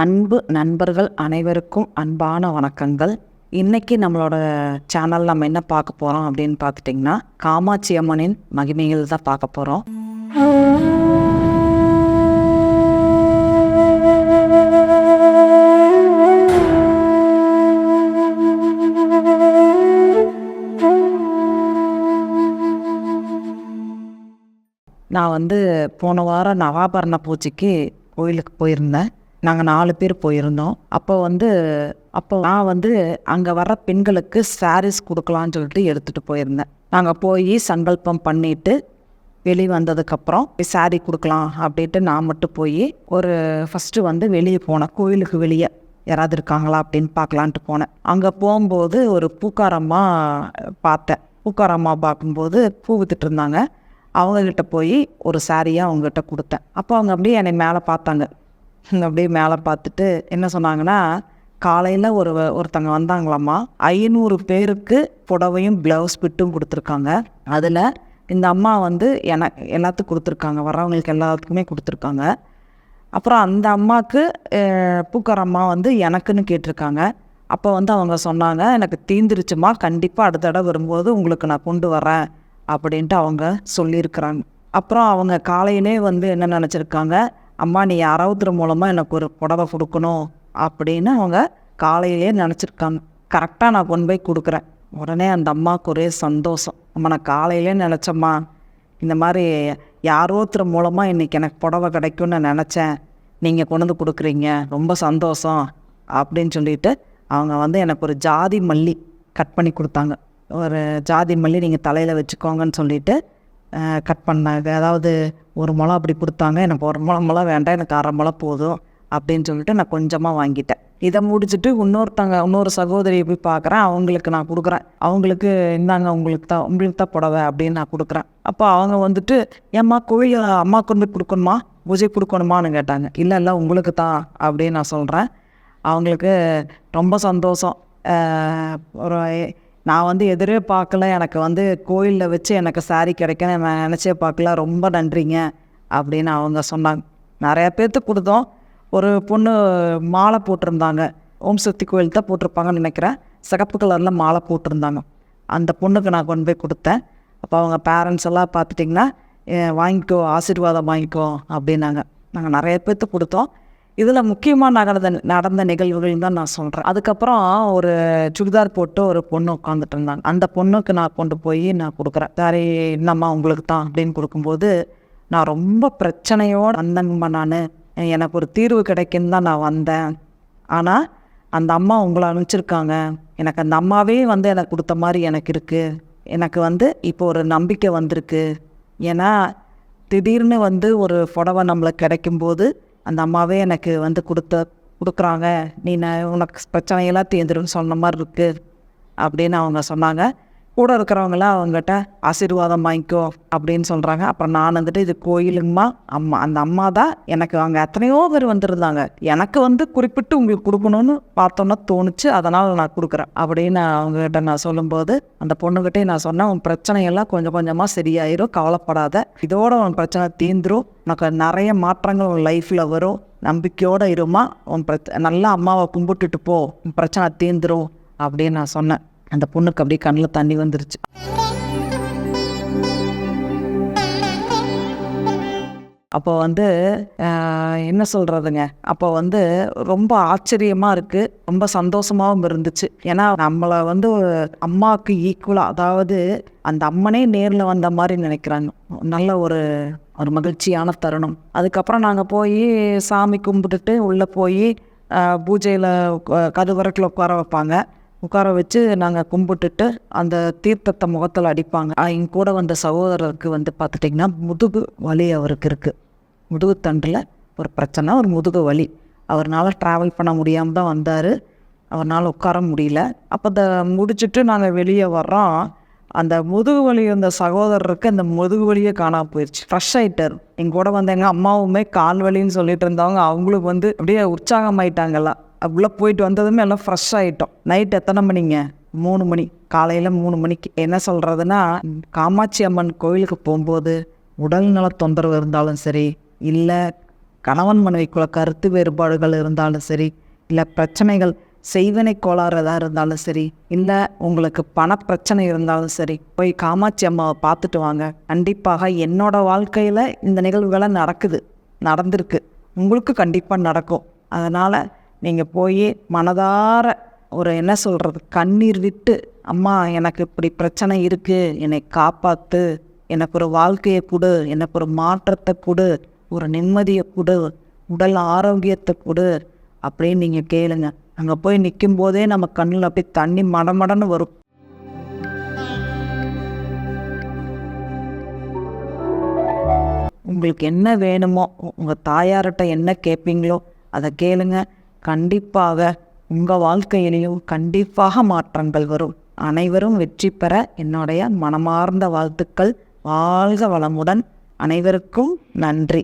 அன்பு நண்பர்கள் அனைவருக்கும் அன்பான வணக்கங்கள். இன்னைக்கு நம்மளோட சேனல் நம்ம என்ன பார்க்க போகிறோம் அப்படின்னு பார்த்துட்டிங்கன்னா காமாட்சி அம்மனின் மகிமைகள் தான் பார்க்க போகிறோம் நான் வந்து போன வாரம் நவாபரண பூஜைக்கு கோயிலுக்கு போயிருந்தேன். நாங்கள் நாலு பேர் போயிருந்தோம். அப்போ வந்து அப்போ நான் வந்து அங்கே வர பெண்களுக்கு சாரீஸ் கொடுக்கலான்னு சொல்லிட்டு எடுத்துகிட்டு போயிருந்தேன். நாங்கள் போய் சங்கல்பம் பண்ணிட்டு வெளியே வந்ததுக்கப்புறம் சாரீ கொடுக்கலாம் அப்படின்ட்டு நான் மட்டும் போய் ஒரு ஃபஸ்ட்டு வந்து வெளியே போனேன். கோயிலுக்கு வெளியே யாராவது இருக்காங்களா அப்படின்னு பார்க்கலான்ட்டு போனேன். அங்கே போகும்போது ஒரு பூக்காரம்மா பார்த்தேன். பூக்காரம்மா பார்க்கும்போது பூ வித்துட்டு இருந்தாங்க. அவங்கக்கிட்ட போய் ஒரு சாரியாக அவங்ககிட்ட கொடுத்தேன். அப்போ அவங்க அப்படியே என்னை மேலே பார்த்தாங்க. அப்படியே மேலே பார்த்துட்டு என்ன சொன்னாங்கன்னா காலையில் ஒரு ஒருத்தங்க வந்தாங்களாம்மா. ஐநூறு பேருக்கு புடவையும் ப்ளவுஸ் பிட்டும் கொடுத்துருக்காங்க. அதில் இந்த அம்மா வந்து என எல்லாத்துக்கும் கொடுத்துருக்காங்க. வர்றவங்களுக்கு எல்லாத்துக்குமே கொடுத்துருக்காங்க. அப்புறம் அந்த அம்மாவுக்கு பூக்கார அம்மா வந்து எனக்குன்னு கேட்டிருக்காங்க. அப்போ வந்து அவங்க சொன்னாங்க எனக்கு தீந்துருச்சுமா கண்டிப்பாக அடுத்த தடவை வரும்போது உங்களுக்கு நான் கொண்டு வரேன். அப்படின்ட்டு அவங்க சொல்லியிருக்கிறாங்க. அப்புறம் அவங்க காலையிலே வந்து என்ன நினச்சிருக்காங்க அம்மா நீ யாராவது மூலமாக எனக்கு ஒரு புடவை கொடுக்கணும் அப்படின்னு அவங்க காலையிலே நினச்சிருக்காங்க. கரெக்டாக நான் கொண்டு போய் கொடுக்குறேன். உடனே அந்த அம்மாவுக்கு ஒரே சந்தோஷம். அம்மா நான் காலையிலே நினச்சம்மா இந்த மாதிரி யாரோ ஒருத்தர் மூலமாக இன்றைக்கி எனக்கு புடவை கிடைக்கும்னு நான் நினச்சேன். நீங்கள் கொண்டு வந்து கொடுக்குறீங்க. ரொம்ப சந்தோஷம் அப்படின்னு சொல்லிட்டு அவங்க வந்து எனக்கு ஒரு ஜாதி மல்லி கட் பண்ணி கொடுத்தாங்க. ஒரு ஜாதி மல்லி நீங்கள் தலையில் வச்சுக்கோங்கன்னு சொல்லிட்டு கட் பண்ணாங்க. அதாவது ஒரு முளம் அப்படி கொடுத்தாங்க. எனக்கு ஒரு முளம் முளம் வேண்டாம். எனக்கு அரை முளம் போதும் அப்படின்னு சொல்லிட்டு நான் கொஞ்சமாக வாங்கிட்டேன். இதை முடிச்சுட்டு இன்னொருத்தங்க இன்னொரு சகோதரியை போய் பார்க்குறேன். அவங்களுக்கு நான் கொடுக்குறேன். அவங்களுக்கு இந்தாங்க உங்களுக்கு தான் உங்களுக்கு தான் புடவை அப்படின்னு நான் கொடுக்குறேன். அப்போ அவங்க வந்துட்டு ஏம்மா கோயில் அம்மா கொண்டு போய் கொடுக்கணுமா? பூஜை கொடுக்கணுமான்னு கேட்டாங்க. இல்லை இல்லை உங்களுக்கு தான் அப்படின்னு நான் சொல்கிறேன் அவங்களுக்கு ரொம்ப சந்தோஷம். ஒரு நான் வந்து எதிரே பார்க்கல. எனக்கு வந்து கோயிலில் வச்சு எனக்கு saree கிடைக்கன்னு நான் நினச்சே பார்க்கல. ரொம்ப நன்றிங்க அப்படின்னு அவங்க சொன்னாங்க. நிறையா பேர்த்துக்கு கொடுத்தோம். ஒரு பொண்ணு மாலை போட்டிருந்தாங்க. ஓம் சக்தி கோயில் தான் போட்டிருப்பாங்கன்னு நினைக்கிறேன். சிகப்பு கலரில் மாலை போட்டிருந்தாங்க. அந்த பொண்ணுக்கு நான் கொண்டு போய் கொடுத்தேன். அப்போ அவங்க பேரண்ட்ஸ் எல்லாம் பார்த்துட்டிங்கன்னா வாங்கிக்கோ ஆசீர்வாதம் வாங்கிக்கோ அப்படின்னாங்க. நாங்கள் நிறைய பேர்த்து கொடுத்தோம். இதில் முக்கியமாக நடந்த நடந்த நிகழ்வுகள் தான் நான் சொல்கிறேன் அதுக்கப்புறம் ஒரு சுடிதார் போட்டு ஒரு பொண்ணு உட்காந்துட்டு இருந்தாங்க. அந்த பொண்ணுக்கு நான் கொண்டு போய் நான் கொடுக்குறேன். சரி என்னம்மா உங்களுக்கு தான்? அப்படின்னு கொடுக்கும்போது நான் ரொம்ப பிரச்சனையோடு வந்தேங்கம்மா நான். எனக்கு ஒரு தீர்வு கிடைக்குன்னு தான் நான் வந்தேன். ஆனால் அந்த அம்மா உங்களை அனுப்பிச்சிருக்காங்க. எனக்கு அந்த அம்மாவே வந்து எனக்கு கொடுத்த மாதிரி எனக்கு இருக்குது எனக்கு வந்து இப்போ ஒரு நம்பிக்கை வந்திருக்கு. ஏன்னா திடீர்னு வந்து ஒரு புடவை நம்மளுக்கு கிடைக்கும்போது அந்த அம்மாவே எனக்கு வந்து கொடுத்த கொடுக்குறாங்க. நீ நான் உனக்கு பிரச்சனையெல்லாம் தீர்ந்துடும் சொன்ன மாதிரி இருக்குது அப்படின்னு அவங்க சொன்னாங்க. கூட இருக்கிறவங்களாம் அவங்ககிட்ட ஆசீர்வாதம் வாங்கிக்கோ அப்படின்னு சொல்கிறாங்க அப்புறம் நான் வந்துட்டு இது கோயிலுங்கம்மா. அம்மா அந்த அம்மா தான் எனக்கு அங்கே எத்தனையோ பேர் வந்திருந்தாங்க. எனக்கு வந்து குறிப்பிட்டு உங்களுக்கு கொடுக்கணும்னு பார்த்தோன்னா தோணுச்சு. அதனால் நான் கொடுக்குறேன் அப்படின்னு அவங்ககிட்ட நான் சொல்லும்போது அந்த பொண்ணுக்கிட்டே நான் சொன்னேன் உன் பிரச்சனையெல்லாம் கொஞ்சம் கொஞ்சமாக சரியாயிரும். கவலைப்படாத. இதோட உன் பிரச்சனை தீந்துரும் உனக்கு நிறைய மாற்றங்கள் உன் லைஃப்பில் வரும். நம்பிக்கையோடு இருமா. உன் பிரச்ச நல்லா அம்மாவை கும்பிட்டுட்டு போ. உன் பிரச்சனை தீந்துரும் அப்படின்னு நான் சொன்னேன். அந்த பொண்ணுக்கு அப்படியே கண்ணில் தண்ணி வந்துருச்சு. அப்போ வந்து என்ன சொல்கிறதுங்க அப்போ வந்து ரொம்ப ஆச்சரியமாக இருக்குது ரொம்ப சந்தோஷமாகவும் இருந்துச்சு. ஏன்னா நம்மளை வந்து அம்மாவுக்கு ஈக்குவலாக அதாவது அந்த அம்மனே நேரில் வந்த மாதிரி நினைக்கிறாங்க. நல்ல ஒரு ஒரு மகிழ்ச்சியான தருணம். அதுக்கப்புறம் நாங்கள் போய் சாமி கும்பிட்டுட்டு உள்ளே போய் பூஜையில் கதுவரக்கில் உட்கார வைப்பாங்க. உட்கார வச்சு நாங்கள் கும்பிட்டுட்டு அந்த தீர்த்தத்தை முகத்தில் அடிப்பாங்க. எங்க கூட வந்த சகோதரருக்கு வந்து பார்த்துட்டிங்கன்னா முதுகு வலி அவருக்கு இருக்குது முதுகு தண்டில் ஒரு பிரச்சனை ஒரு முதுகு வலி. அவர்னால ட்ராவல் பண்ண முடியாமல் தான் வந்தார். அவர்னால் உட்கார முடியல. அப்போ அதை முடிச்சுட்டு நாங்கள் வெளியே வர்றோம். அந்த முதுகு வலி அந்த சகோதரருக்கு அந்த முதுகு வலியே காணாம போயிடுச்சு ஃப்ரெஷ் ஆகிட்டார் எங்க கூட வந்த எங்கள் அம்மாவுமே கால் வலின்னு சொல்லிட்டு இருந்தவங்க அவங்களுக்கு வந்து அப்படியே உற்சாகமாயிட்டாங்கல்லாம் உள்ளே போயிட்டு வந்ததுமே எல்லாம் ஃப்ரெஷ் ஆகிட்டோம் நைட் எத்தனை மணிங்க? மூணு மணி. காலையில் மூணு மணிக்கு. என்ன சொல்கிறதுனா காமாட்சி அம்மன் கோயிலுக்கு போகும்போது உடல்நல தொந்தரவு இருந்தாலும் சரி இல்லை கணவன் மனைவிக்குள்ள கருத்து வேறுபாடுகள் இருந்தாலும் சரி இல்லை பிரச்சனைகள் செய்வினை கோளாறு எதாக இருந்தாலும் சரி இல்லை உங்களுக்கு பண பிரச்சனை இருந்தாலும் சரி போய் காமாட்சி அம்மாவை பார்த்துட்டு வாங்க. கண்டிப்பாக என்னோட வாழ்க்கையில் இந்த நிகழ்வுகளை நடக்குது நடந்திருக்கு. உங்களுக்கு கண்டிப்பாக நடக்கும். அதனால் நீங்கள் போய் மனதார ஒரு என்ன சொல்கிறது கண்ணீர் விட்டு அம்மா எனக்கு இப்படி பிரச்சனை இருக்குது என்னை காப்பாற்று எனக்கு ஒரு வாழ்க்கையை கொடு. எனக்கு ஒரு மாற்றத்தை கொடு. ஒரு நிம்மதியை கொடு. உடல் ஆரோக்கியத்தை கொடு. அப்படின்னு நீங்கள் கேளுங்க. அங்கே போய் நிற்கும் போதே நம்ம கண்ணில் அப்படியே தண்ணி மடமடன்னு வரும். உங்களுக்கு என்ன வேணுமோ உங்கள் தாயார்கிட்ட என்ன கேட்பீங்களோ அதை கேளுங்க. கண்டிப்பாக உங்கள் வாழ்க்கையிலையும் கண்டிப்பாக மாற்றங்கள் வரும். அனைவரும் வெற்றி பெற என்னுடைய மனமார்ந்த வாழ்த்துக்கள். வாழ்க வளமுடன். அனைவருக்கும் நன்றி.